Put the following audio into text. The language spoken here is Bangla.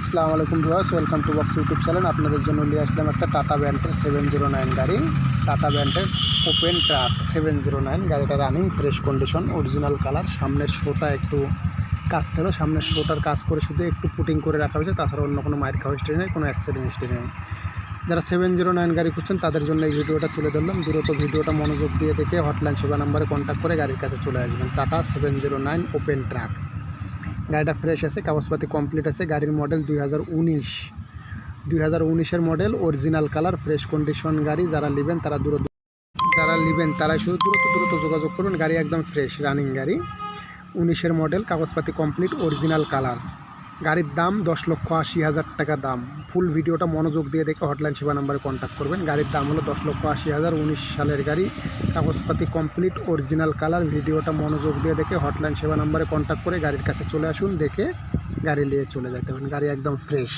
আসসালামু আলাইকুম viewers welcome to box YouTube channel আপনাদের জন্য নিয়ে আসলাম একটা টাটা ব্যান্ডের সেভেন জিরো নাইন গাড়ি। টাটা ব্যান্ডের open truck seven zero nine গাড়িটা running fresh condition original colour সামনের শোটা একটু কাজ ছিল, সামনের শোটার কাজ করে শুধু একটু পুটিং করে রাখা হয়েছে, তাছাড়া অন্য কোনো মায়ের খাওয়া হিস্ট্রি নেই, কোনো অ্যাক্সিডেন্ট হিস্ট্রি নেই। যারা সেভেন জিরো নাইন গাড়ি খুঁজছেন, তাদের জন্য এই ভিডিওটা তুলে ধরলাম। দ্রুত ভিডিওটা মনোযোগ দিয়ে দেখে হটলাইন সেবা নাম্বারে কন্ট্যাক্ট করে গাড়ির কাছে চলে আসবেন। Tata seven zero nine open truck গাড়িটা ফ্রেশ আছে, কাগজপাতি কমপ্লিট আছে, গাড়ির মডেল দুই হাজার উনিশ। দুই হাজার উনিশের model original colour fresh condition গাড়ি, যারা নেবেন তারা দূর যারা নেবেন তারা শুধু দ্রুত দ্রুত যোগাযোগ করুন, গাড়ি একদম ফ্রেশ রানিং গাড়ি। উনিশের মডেল কাগজপাতি কমপ্লিট অরিজিনাল কালার গাড়ির দাম দশ লক্ষ আশি হাজার টাকা দাম। ফুল ভিডিওটা মনোযোগ দিয়ে দেখে হটলাইন সেবা নাম্বারে কন্ট্যাক্ট করবেন। গাড়ির দাম হলো দশ লক্ষ আশি হাজার উনিশ সালের গাড়ি। কাগজপাতি কমপ্লিট অরিজিনাল কালার ভিডিওটা মনোযোগ দিয়ে দেখে হটলাইন সেবা নাম্বারে কন্ট্যাক্ট করে গাড়ির কাছে চলে আসুন। দেখে গাড়ি নিয়ে চলে যেতে পারেন। গাড়ি একদম ফ্রেশ